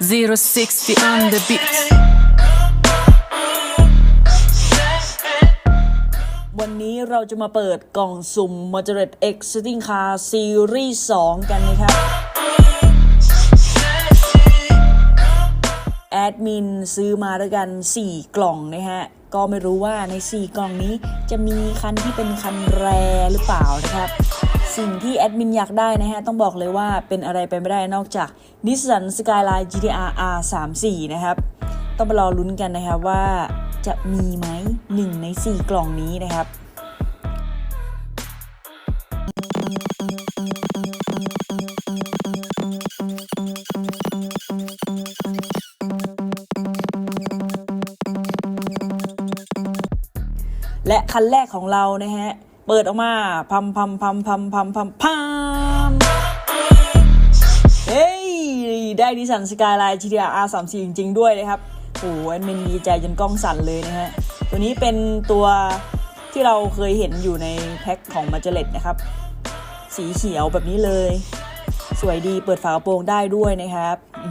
060 on the beat. วันนี้เราจะมาเปิดกล่องสุ่ม m a j o r e t X Sitting Car Series 2 กันนะครับ แอดมินซื้อมาด้วยกัน 4 กล่องนะฮะ ก็ไม่รู้ว่าใน 4 กล่องนี้จะมีคันที่เป็นคันแรหรือเปล่านะครับ สิ่งที่แอดมินอยากได้นะฮะ ต้องบอกเลยว่าเป็นอะไรไปไม่ได้นอกจาก Nissan Skyline GTR R34 นะครับ ต้องไปรอลุ้นกันนะครับว่าจะมีไหมหนึ่งใน 4 กล่องนี้นะครับและคันแรกของเรานะฮะ เปิดออกมาพัมพัมพัมพัมพัมพัมพัมเฮ้ย ได้ดิสันสกายไลน์ GTR R34 จริง ๆ ด้วยนะครับโอ้โหแอดมินดีใจจนกล้องสั่นเลยนะฮะ ตัวนี้เป็นตัวที่เราเคยเห็นอยู่ในแพ็คของมาเจเลตนะครับ สีเขียวแบบนี้เลย สวยดีเปิดฝากระโปรงได้ด้วยนะครับอื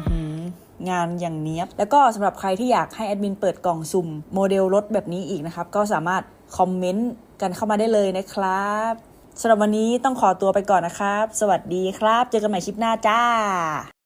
งานอย่างเนี้ยบ แล้วก็สำหรับใครที่อยากให้แอดมินเปิดกล่องสุ่มโมเดลรถแบบนี้อีกนะครับ ก็สามารถคอมเมนต์กันเข้ามาได้เลยนะครับสำหรับวันนี้ต้องขอตัวไปก่อนนะครับ สวัสดีครับ เจอกันใหม่คลิปหน้าจ้า